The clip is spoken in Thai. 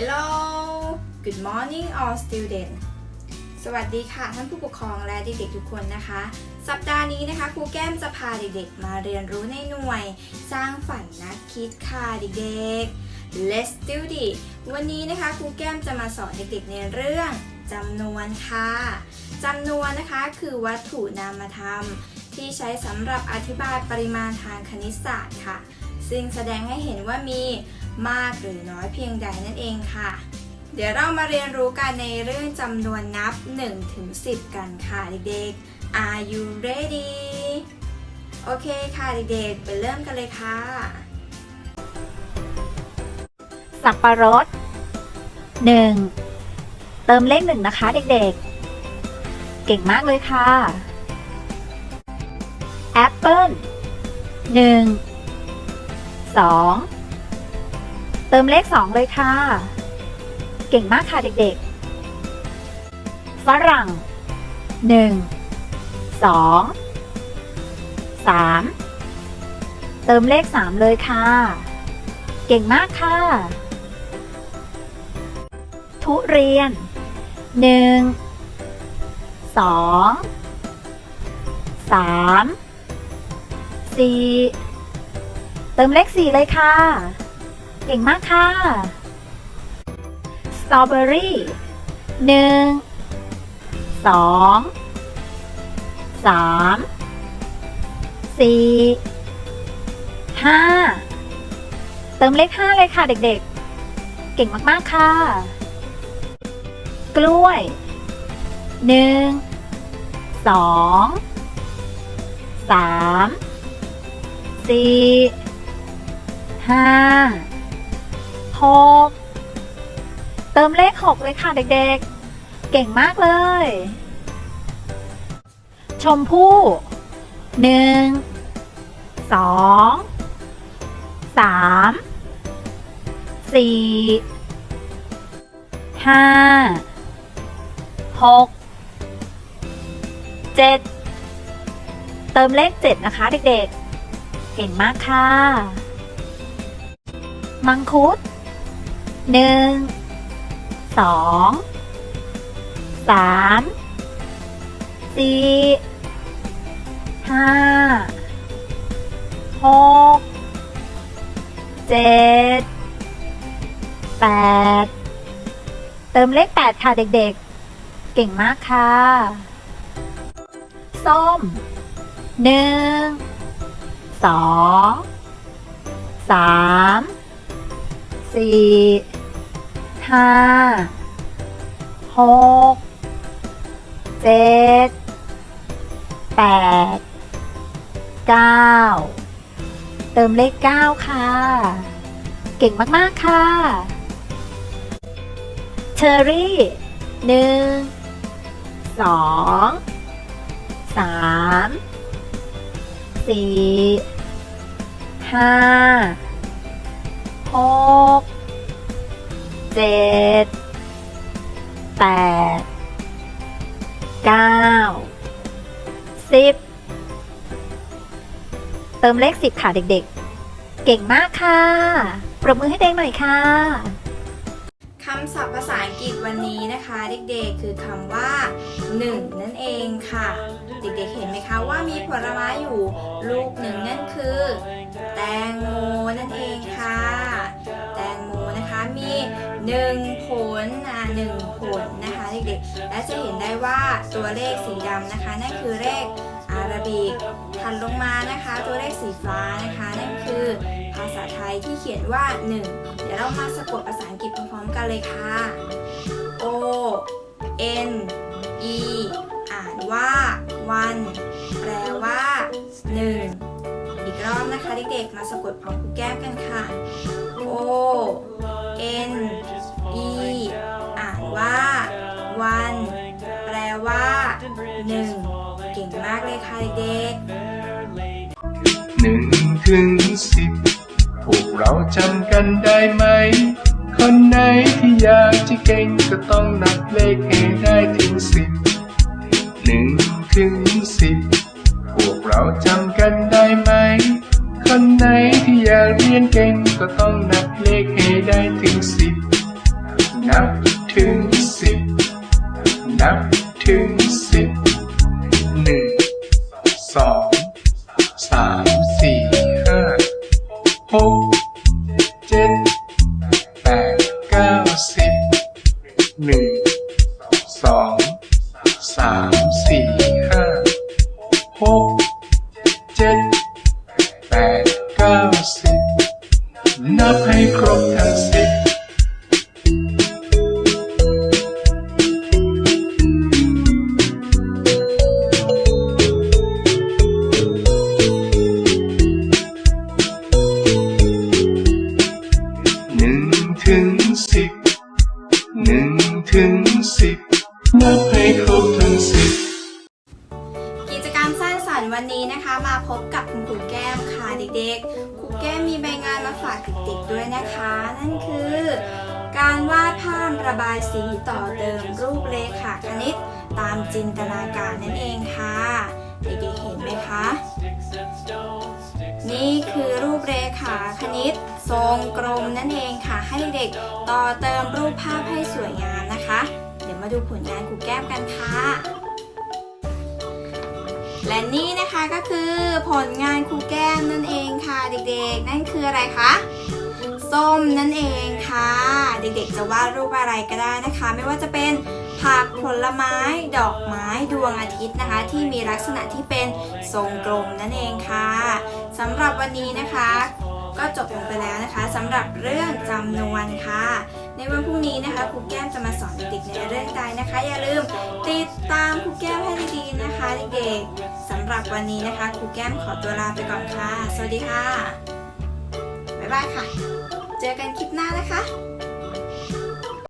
Hello Good morning all student สวัสดีค่ะ ท่านผู้ปกครองและเด็กๆทุกคนนะคะ สัปดาห์นี้นะคะครูแก้มจะพาเด็กๆ มาเรียนรู้ในหน่วย สร้างฝันนักคิดค่ะเด็กๆ Let's do it วันนี้นะคะครูแก้มจะมาสอนเด็กๆในเรื่องจำนวนค่ะจำนวนนะคะคือวัตถุนามธรรม ที่ใช้สำหรับอธิบายปริมาณทางคณิตศาสตร์ค่ะ ซึ่งแสดงให้เห็นว่ามี มากหรือน้อยเพียงใดนั่นเองค่ะ เดี๋ยวเรามาเรียนรู้กันในเรื่องจำนวนนับ 1 ถึง 10 กันค่ะเด็กๆ Are you ready โอเคค่ะเด็กๆ ไปเริ่มกันเลยค่ะ สับปะรดหนึ่งเติมเลขหนึ่งนะคะเด็กๆ เก่งมากเลยค่ะแอปเปิ้ลหนึ่งสอง เติมเลขสองเลยค่ะ เก่งมากค่ะเด็กๆ ฝรั่งหนึ่งสองสามเติมเลขสามเลยค่ะ เก่งมากค่ะ ทุเรียนหนึ่งสองสามสี่เติมเลขสี่เลยค่ะ เก่งมากค่ะ สตรอเบอรี่หนึ่งสองสามสี่ห้าเติมเลข5เลยค่ะเด็กๆ เก่งมากๆค่ะ กล้วย1 2 3 4 5 6เติมเลข6เลยค่ะเด็กๆ เก่งมากเลย ชมพู่1 2สามสี่ห้าหกเจ็ดเติมเลขเจ็ดนะคะเด็กๆ เก่งมากค่ะ มังคุด หนึ่งสองสามสี่ห้าหกเจ็ดแปดเติมเลขแปดค่ะเด็กๆ เก่งมากค่ะ ส้มหนึ่งสองสามสี่ ห้าหกเจ็ดแปดเก้าเติมเลข9ค่ะ เก่งมากๆค่ะ เชอรี่หนึ่งสองสามสี่ห้าหก เจ็ดแปดเก้าสิบเติมเลขสิบค่ะเด็กๆ เก่งมากค่ะ ปรบมือให้เด็กหน่อยค่ะคำศัพท์ภาษาอังกฤษวันนี้นะคะ เด็กๆ คือคำว่า 1 นั่นเองค่ะ เด็กๆ เห็นไหมคะว่ามีผลไม้อยู่ ลูกหนึ่งนั่นคือ แตงโมนั่นเอง และจะเห็นได้ว่าตัวเลขสีดำนะคะ นั่นคือเลขอาราบิกถัดลงมานะคะ ตัวเลขสีฟ้านะคะ นั่นคือ ภาษาไทยที่เขียนว่า 1 เดี๋ยวเรามาสะกดภาษาอังกฤษพร้อมๆกันเลยค่ะ O N E อ่านว่าวันแปลว่า 1 อีกรอบนะคะเด็กๆมาสะกดพร้อมครูแก้มกันค่ะ O N E อ่านว่าวัน 1เก่งมากเลยค่ะเด็กๆหนึ่งถึงสิบพวกเราจำกันได้ไหม คนไหนที่อยากจะเก่งก็ต้องนับเลขให้ได้ถึงสิบหนึ่งถึงสิบพวกเราจำกันได้ไหม คนไหนที่อยากเรียนเก่งก็ต้องนับเลขให้ได้ถึงสิบนับถึง ห ด็กๆครูแก้มีใบงานมาฝากเด็กๆด้วยนะคะ นั่นคือ การวาดภาพระบายสีต่อเติมรูปเลขาคณิต ตามจินตนาการนั่นเองค่ะ เด็กๆเห็นไหมคะ นี่คือรูปเรขาคณิต ทรงกลมนั่นเองค่ะ ให้เด็กต่อเติมรูปภาพให้สวยงามนะคะ เดี๋ยวมาดูผลงานครูแก้มกันค่ะ และนี่นะคะก็คือผลงานครูแก้มนั่นเองค่ะเด็กๆ นั่นคืออะไรคะส้มนั่นเองค่ะ เด็กๆจะวาดรูปอะไรก็ได้นะคะ ไม่ว่าจะเป็นผักผลไม้ดอกไม้ดวงอาทิตย์นะคะ ที่มีลักษณะที่เป็นทรงกลมนั่นเองค่ะสำหรับวันนี้นะคะ ก็จบลงไปแล้วนะคะสำหรับเรื่องจำนวนค่ะ ในวันพรุ่งนี้นะคะครูแก้มจะมาสอนเด็กๆในเรื่องใดนะคะ อย่าลืมติดตามครูแก้มให้ดีๆนะคะ เด็กๆสำหรับวันนี้นะคะครูแก้มขอตัวลาไปก่อนค่ะ สวัสดีค่ะบ๊ายบายค่ะ เจอกันคลิปหน้านะคะ